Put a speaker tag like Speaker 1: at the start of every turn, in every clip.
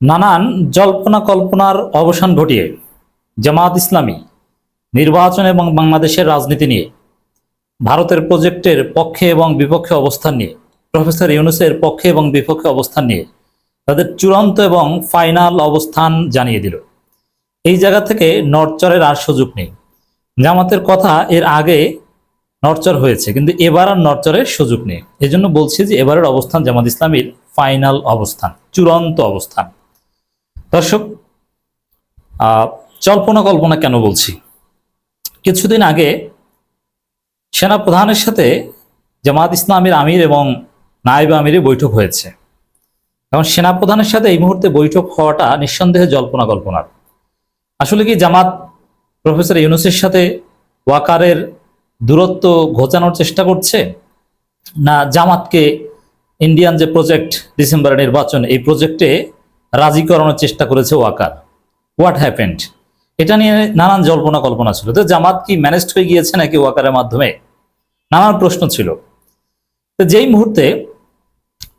Speaker 1: নানান জল্পনা কল্পনার অবসান ঘটিয়ে জামাত ইসলামী নির্বাচন এবং বাংলাদেশের রাজনীতি নিয়ে, ভারতের প্রজেক্টের পক্ষে এবং বিপক্ষে অবস্থান নিয়ে, প্রফেসর ইউনুসের পক্ষে এবং বিপক্ষে অবস্থান নিয়ে তাদের চূড়ান্ত এবং ফাইনাল অবস্থান জানিয়ে দিল। এই জায়গা থেকে নরচরের আর সুযোগ নেই। জামাতের কথা এর আগে নরচর হয়েছে, কিন্তু এবার আর নরচরের সুযোগ নেই। এজন্য বলছি যে এবারের অবস্থান জামাত ইসলামীর ফাইনাল অবস্থান, চূড়ান্ত অবস্থান। দর্শক জল্পনা কল্পনা কেন বলছি? কিছুদিন আগে সেনা প্রধানের সাথে জামাত ইসলামের আমির এবং নায়েব আমিরের বৈঠক হয়েছে। এবং সেনা প্রধানের সাথে এই মুহূর্তে বৈঠক হওয়াটা নিঃসন্দেহে জল্পনা কল্পনার। আসলে কি জামাত প্রফেসর ইউনুসের সাথে ওয়াকারের দূরত্ব ঘোচানোর চেষ্টা করছে? না জামাতকে ইন্ডিয়ান যে প্রজেক্ট ডিসেম্বরের নির্বাচন, এই প্রজেক্টে রাজি করানোর চেষ্টা করেছে ওয়াকার। হোয়াট হ্যাপেন্ড এটা নিয়ে নানান জল্পনা কল্পনা ছিল। তো জামাত কি ম্যানেজড হয়ে গিয়েছে নাকি ওয়াকারের মাধ্যমে? নানান প্রশ্ন ছিল। তো যেই মুহূর্তে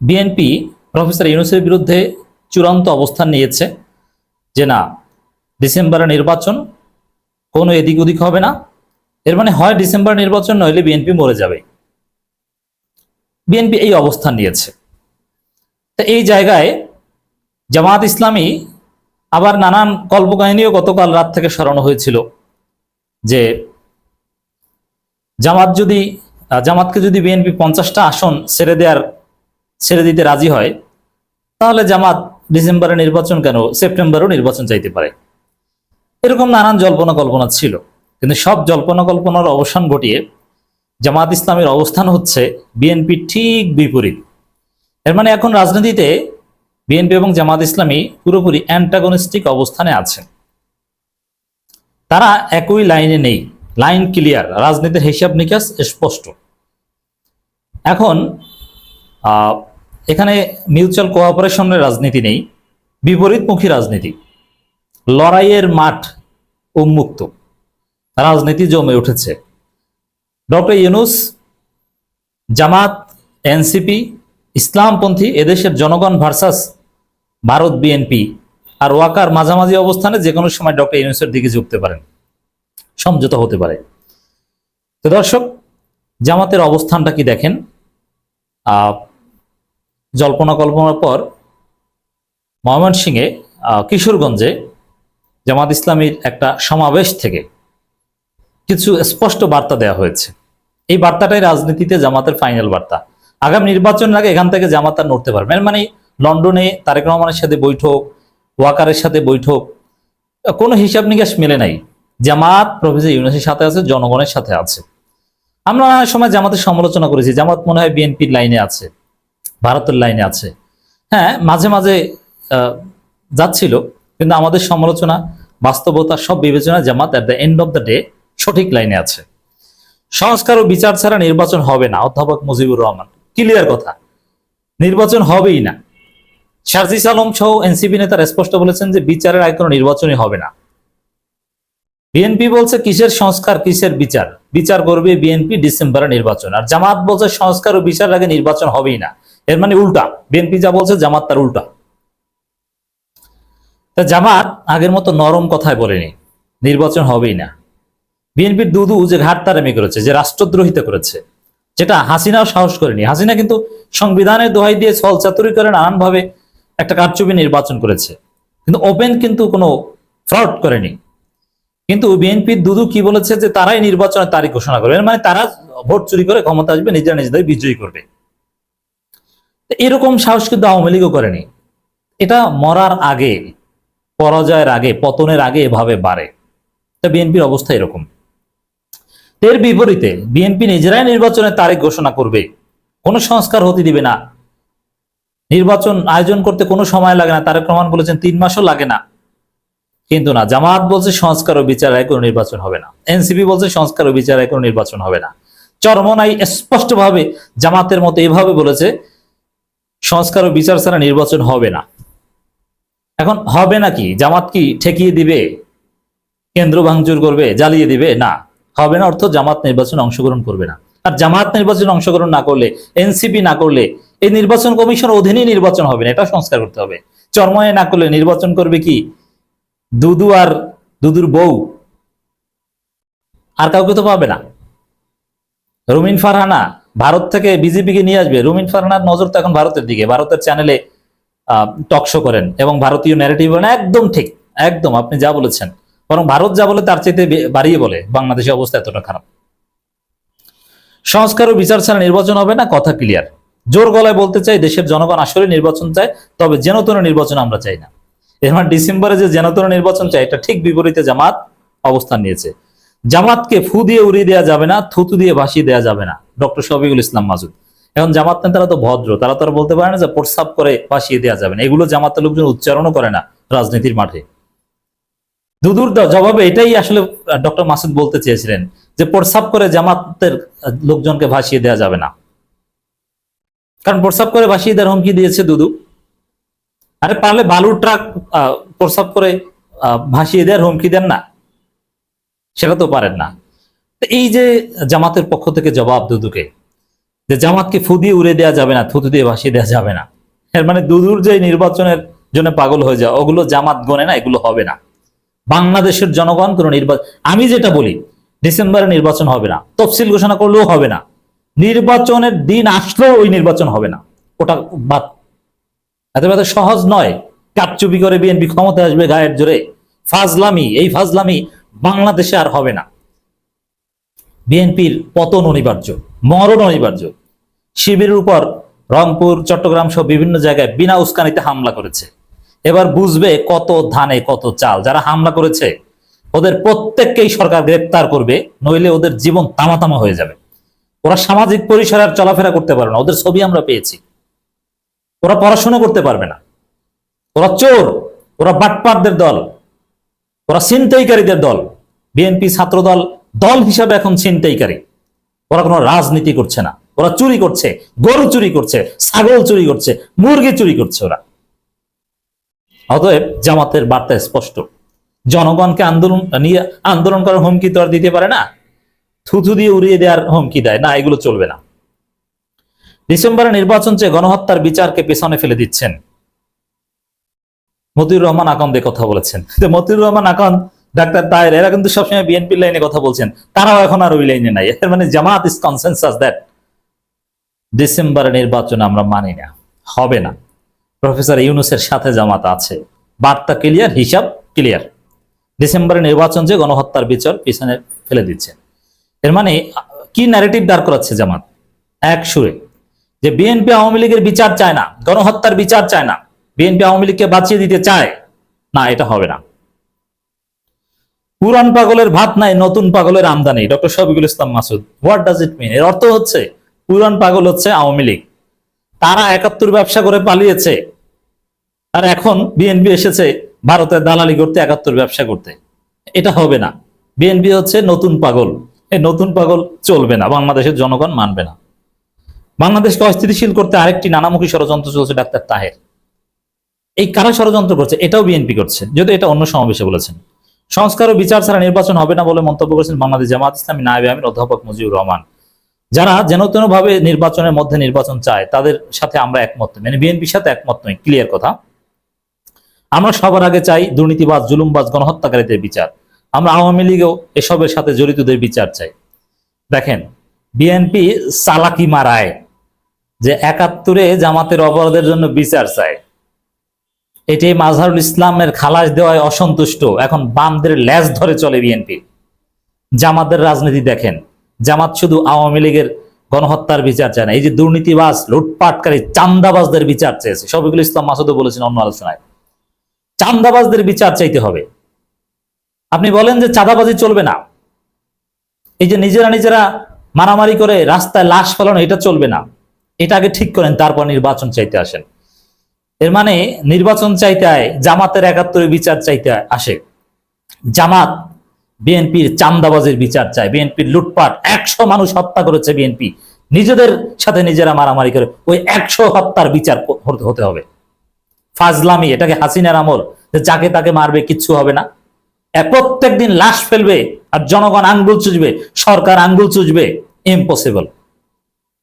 Speaker 1: বিএনপি প্রফেসর ইউনুসের বিরুদ্ধে চূড়ান্ত অবস্থান নিয়েছে যে না ডিসেম্বরের নির্বাচন কোনো এদিক ওদিক হবে না। এর মানে হয় ডিসেম্বর নির্বাচন, নইলে বিএনপি মরে যাবে। বিএনপি এই অবস্থান নিয়েছে। তো এই জায়গায় জামাত ইসলামী আবার নানান কল্পকাহিনীও গতকাল রাত থেকে সরানো হয়েছিল যে জামাত যদি, জামাতকে যদি বিএনপি পঞ্চাশটা আসন ছেড়ে দেওয়ার, ছেড়ে দিতে রাজি হয়, তাহলে জামাত ডিসেম্বরে নির্বাচন কেন, সেপ্টেম্বরেও নির্বাচন চাইতে পারে। এরকম নানান জল্পনা কল্পনা ছিল, কিন্তু সব জল্পনা কল্পনার অবসান ঘটিয়ে জামাত ইসলামের অবস্থান হচ্ছে বিএনপি ঠিক বিপরীত। এর মানে এখন রাজনীতিতে বিএনপি এবং জামাত ইসলামী পুরোপুরি অ্যান্টাগনিস্টিক অবস্থানে আছেন তারা একই লাইনে নেই। লাইন ক্লিয়ার, রাজনীতির হিসাব নিকাশ স্পষ্ট। এখন এখানে মিউচুয়াল কোঅপারেশনের রাজনীতি নেই, বিপরীতমুখী রাজনীতি। লড়াইয়ের মাঠ উন্মুক্ত। রাজনীতি জমে উঠেছে। ডক্টর ইউনুস, জামাত, এনসিপি ইসলামপন্থী এদেশের জনগণ ভার্সাস ভারত বিএনপি আর ওয়াকার মাঝামাঝি অবস্থানে যে কোনো সময় ডক্টর ইউনুসের দিকে ঝুঁকতে পারেন। সমঝোতা হতে পারে। তো দর্শক, জামাতের অবস্থানটা কি দেখেন? জল্পনা কল্পনার পর ময়মনসিংহে কিশোরগঞ্জে জামাত ইসলামীর একটা সমাবেশ থেকে কিছু স্পষ্ট বার্তা দেওয়া হয়েছে। এই বার্তাটাই রাজনীতিতে জামাতের ফাইনাল বার্তা। আগামী নির্বাচনের আগে এখান থেকে জামাত আর নড়তে পারবে মানে লন্ডনে তারেক রহমানের সাথে বৈঠক, ওয়াকারের সাথে বৈঠক, কোনো হিসাব নিকাশ মেলে নাই। জামাত প্রফেসর ইউনুসের সাথে আছে, জনগণের সাথে আছে। আমরা নানা সময় জামাতের সমালোচনা করেছি। জামাত মনে হয় বিএনপির লাইনে আছে, ভারতের লাইনে আছে। হ্যাঁ মাঝে মাঝে যাচ্ছিল, কিন্তু আমাদের সমালোচনা, বাস্তবতা সব বিবেচনা Jamaat at the end of the day সঠিক লাইনে আছে। সংস্কার ও বিচার ছাড়া নির্বাচন হবে না, অধ্যাপক মুজিবুর রহমান। ক্লিয়ার কথা। নির্বাচন হবেই না। শারজিস আলম সহ এনসিপি নেতারা স্পষ্ট বলেছেন যে বিচারের আগে কোনো নির্বাচনই হবে না। বিএনপি বলছে কিসের সংস্কার, কিসের বিচার? বিচার করবে বিএনপি ডিসেম্বরে নির্বাচন। আর জামাত বলছে সংস্কার ও বিচার আগে নির্বাচন হবেই না। এর মানে উল্টা। বিএনপি যা বলছে, জামাত তার উল্টা। তা জামাত আগের মতো নরম কথায় বলেনি। নির্বাচন হবেই না। বিএনপির দুদু যে ঘাটতারামি করেছে, যে রাষ্ট্রদ্রোহিতা করেছে। যেটা হাসিনাও সাহস করেনি। হাসিনা কিন্তু সংবিধানের দোহাই দিয়ে ছল চাতুরি করে নানানভাবে একটা কারচুপি নির্বাচন করেছে। কিন্তু ওপেন কিন্তু কোনো ফ্রড করেনি। কিন্তু বিএনপির দুদু কি বলেছে যে তারাই নির্বাচনের তারিখ ঘোষণা করবে। মানে তারা ভোট চুরি করে ক্ষমতা আসবে, নিজেরা নিজেদের বিজয়ী করবে। এরকম সাহস কিন্তু আওয়ামী লীগও করেনি। এটা মরার আগে, পরাজয়ের আগে, পতনের আগে এভাবে বাড়ে। তা বিএনপির অবস্থা এরকম। এর বিপরীতে বিএনপি নিজেরাই নির্বাচনের তারিখ ঘোষণা করবে। কোনো সংস্কার হতে দিবে না। নির্বাচন আয়োজন করতে কোনো সময় লাগে না। তারেক রহমান বলেছেন তিন মাসও লাগে না। কিন্তু না, জামাত বলছে সংস্কার ও বিচার আয় কোনো নির্বাচন হবে না। এনসিপি বলছে সংস্কার ও বিচার আয় কোনো নির্বাচন হবে না। চরমনাই স্পষ্টভাবে জামাতের মতো এভাবে বলেছে, সংস্কার ও বিচার ছাড়া নির্বাচন হবে না। এখন হবে নাকি জামাত কি ঠেকিয়ে দিবে? কেন্দ্র ভাঙচুর করবে? জ্বালিয়ে দিবে? না। হবে না অর্থ জামাত নির্বাচনে অংশগ্রহণ করবে না। আর জামাত নির্বাচনে অংশগ্রহণ না করলে, এনসিপি না করলে, এই নির্বাচন কমিশন অধীনেই নির্বাচন হবে না, এটা সংস্কার করতে হবে। চরময়ে না করলে নির্বাচন করবে কি? দুদু আর দুদুর বউ। আর কাউকে তো পাবে না। রুমিন ফারহানা ভারত থেকে বিজেপিকে নিয়ে আসবে। রুমিন ফারহানার নজর তো এখন ভারতের দিকে। ভারতের চ্যানেলে টক শো করেন এবং ভারতীয় ন্যারেটিভ একদম ঠিক, একদম, আপনি যা বলেছেন। বরং ভারত যা বলে তার চাইতে বাড়িয়ে বলে, বাংলাদেশের অবস্থা এতটা খারাপ। সংস্কার ও বিচার ছাড়া নির্বাচন হবে না, কথা ক্লিয়ার জোর গলায় বলতে চাই, দেশের জনগণ আসলে নির্বাচন চায়, তবে যেনতন নির্বাচন আমরা চাই না। মানে ডিসেম্বরে যে যেনতন নির্বাচন চাই এটা ঠিক বিপরীতে জামাত অবস্থান নিয়েছে। জামাতকে ফু দিয়ে উড়িয়ে দেওয়া যাবে না, থুতু দিয়ে ভাসিয়ে দেওয়া যাবে না, ডক্টর শফিকুল ইসলাম মাসুদ এখন জামাত নেতারা তো ভদ্র, তারা তো বলতে পারে না যে প্রস্তাব করে ভাসিয়ে দেওয়া যাবে না। এগুলো জামাতের লোকজন উচ্চারণও করে না রাজনীতির মাঠে। দুদুর জবাবে এটাই আসলে ডক্টর মাসুদ বলতে চেয়েছিলেন যে প্রস্তাব করে জামাতের লোকজনকে ভাসিয়ে দেওয়া যাবে না। কারণ প্রস্তাব করে ভাসিয়ে দেওয়ার হুমকি দিয়েছে দুদু। আরে পারলে বালুর ট্রাক আহ, প্রস্তাব করে ভাসিয়ে দেওয়ার হুমকি দেন না। সেটা তো পারেন না। এই যে জামাতের পক্ষ থেকে জবাব দুদুকে যে জামাতকে ফু দিয়ে উড়ে দেওয়া যাবে না থুতু দিয়ে ভাসিয়ে দেওয়া যাবে না। এর মানে দুদুর যে নির্বাচনের জন্য পাগল হয়ে যায় ওগুলো জামাত গনে না এগুলো হবে না। বাংলাদেশের জনগণ কোন নির্বাচন আমি যেটা বলি, ডিসেম্বরে নির্বাচন হবে না, তফসিল ঘোষণা করলেও হবে না, নির্বাচনের দিন আসলেও ওই নির্বাচন হবে না, ওটা বাদ। এত এত সহজ নয় কাপচুপি করে বিএনপি ক্ষমতা আসবে গায়ের জোরে, ফাজলামি, এই ফাজলামি বাংলাদেশে আর হবে না। বিএনপির পতন অনিবার্য, মরণ অনিবার্য। শিবিরের উপর রংপুর, চট্টগ্রাম সহ বিভিন্ন জায়গায় বিনা উস্কানিতে হামলা করেছে। এবার বুঝবে কত ধানে কত চাল। যারা হামলা করেছে, ওদের প্রত্যেককেই সরকার গ্রেপ্তার করবে, নইলে ওদের জীবন তামাতামা হয়ে যাবে। ওরা সামাজিক পরিসরে আর চলাফেরা করতে পারে না, ওদের ছবি আমরা পেয়েছি। ওরা পড়াশোনা করতে পারবে না। ওরা চোর, ওরা বাটপারদের দল, ওরা ছিনতাইকারীদের দল, বিএনপি ছাত্র দল দল হিসাবে এখন ছিনতাইকারী। ওরা কোনো রাজনীতি করছে না। ওরা চুরি করছে, গরু চুরি করছে, ছাগল চুরি করছে, মুরগি চুরি করছে ওরা। অতএব জামাতের বার্তা স্পষ্ট। জনগণকে আন্দোলন নিয়ে আন্দোলন করার হুমকি তো আর দিতে পারে না। থুথু দিয়ে উড়িয়ে দেওয়ার হুমকি দেয়। না, এগুলো চলবে না। ডিসেম্বরে নির্বাচন চেয়ে গণহত্যার বিচারকে পেছনে ফেলে দিচ্ছেন। মতিউর রহমান আকন্দ কথা বলেছেন। মতিউর রহমান আকন্দ, ডাক্তার তাহের এরা কিন্তু সবসময় বিএনপির লাইনে কথা বলছেন। তারাও এখন আর ওই লাইনে নাই। এর মানে জামাত ইস কনসেন্সাস দ্যাট ডিসেম্বরে নির্বাচন আমরা মানি না। হবে না। প্রফেসর ইউনুসের সাথে জামাত আছে। বার্তা ক্লিয়ার হিসাব ক্লিয়ার ডিসেম্বরে নির্বাচন যে গণহত্যার বিচার পিছনে ফেলে দিচ্ছে। এর মানে কি ন্যারেটিভ দাঁড় করাচ্ছে জামাত? এক সুরে, যে বিএনপি আওয়ামী লীগের বিচার চায় না, গণহত্যার বিচার চায় না বিএনপি আওয়ামী লীগকে বাঁচিয়ে দিতে চায়? না, এটা হবে না। পুরান পাগলের ভাত নাই, নতুন পাগলের আমদানি। Doctor Shafiqul Islam Masud what does it mean এর অর্থ হচ্ছে, পুরান পাগল হচ্ছে আওয়ামী লীগ। তারা একাত্তর ব্যবসা করে পালিয়েছে। আর এখন বিএনপি এসেছে ভারতের দালালি করতে, একাত্তর ব্যবসা করতে। এটা হবে না। বিএনপি হচ্ছে নতুন পাগল। এই নতুন পাগল চলবে না। বাংলাদেশের জনগণ মানবে না। বাংলাদেশকে অস্থিতিশীল করতে আরেকটি নানামুখী ষড়যন্ত্র চলছে ডাক্তার তাহের। এই কারা ষড়যন্ত্র করছে? এটাও বিএনপি করছে যদি এটা অন্য সমাবেশে বলেছেন। সংস্কার ও বিচার ছাড়া নির্বাচন হবে না বলে মন্তব্য করেছেন বাংলাদেশ জামাত ইসলামী, নায়েব আমির, অধ্যাপক মুজিবুর রহমান। যারা যেন তেন ভাবে নির্বাচনের মধ্যে নির্বাচন চায়, তাদের সাথে আমরা একমত। মানে বিএনপির সাথে একমত নই ক্লিয়ার কথা। আমরা সবার আগে চাই দুর্নীতিবাজ, জুলুমবাজ, গণহত্যাকারীদের বিচার। আমরা আওয়ামী লীগেও এসবের সাথে জড়িতদের বিচার চাই। দেখেন, বিএনপি চালাকি মারায়, যে একাত্তরে জামাতের অপরাধের জন্য বিচার চায়। এটি মাজহারুল ইসলামের খালাস দেওয়ায় অসন্তুষ্ট। এখন বামদের ল্যাজ ধরে চলে বিএনপি। জামাতের রাজনীতি দেখেন, জামাত শুধু আওয়ামী লীগের গণহত্যার বিচার চায় না, এই যে দুর্নীতিবাজ, লুটপাটকারী, চান্দাবাজদের বিচার চেয়েছে। শফিকুল ইসলাম মাসুদও বলেছেন অন্য আলোচনায়। চান্দাবাজদের বিচার চাইতে হবে। আপনি বলেন যে চাঁদাবাজি চলবে না। এই যে নিজেরা নিজেরা মারামারি করে রাস্তায় লাশ ফেলানো, এটা চলবে না। এটা আগে ঠিক করেন, তারপর নির্বাচন চাইতে আসেন। এর মানে নির্বাচন চাইতে আয়, জামাতের একাত্তরের বিচার চাইতে আসে। জামাত বিএনপির চান্দাবাজের বিচার চায়। বিএনপির লুটপাট, একশো মানুষ হত্যা করেছে বিএনপি। নিজেদের সাথে নিজেরা মারামারি করে, ওই একশো হত্যার বিচার হতে- হতে হবে। ফাজলামি, এটাকে হাসিনার আমল, যে যাকে তাকে মারবে কিচ্ছু হবে না। প্রত্যেক দিন লাশ ফেলবে আর জনগণ আঙ্গুল চুজবে সরকার আঙ্গুল চুজবে ইম্পসিবল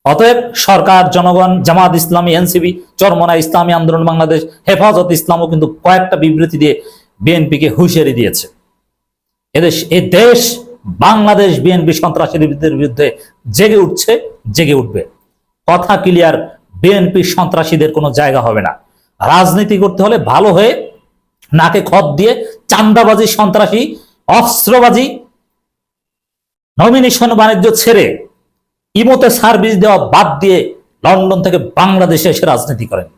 Speaker 1: অতএব সরকার, জনগণ, জামাত ইসলামী এনসিবি চরমনা ইসলামী আন্দোলন, বাংলাদেশ, হেফাজত ইসলামও কিন্তু কয়েকটা বিবৃতি দিয়ে বিএনপিকে হুঁশিয়ারি দিয়েছে। এদেশ, এ দেশ, বাংলাদেশ বিএনপি সন্ত্রাসীদের বিরুদ্ধে জেগে উঠছে, জেগে উঠবে। কথা ক্লিয়ার বিএনপি সন্ত্রাসীদের কোনো জায়গা হবে না। রাজনীতি করতে হলে ভালো হয়ে নাকে খত দিয়ে চান্দাবাজি, সন্ত্রাসী, অস্ত্রবাজি নমিনেশন বাণিজ্য ছেড়ে ইমোতে সার্ভিস দেওয়া বাদ দিয়ে লন্ডন থেকে বাংলাদেশে এসে রাজনীতি করেন।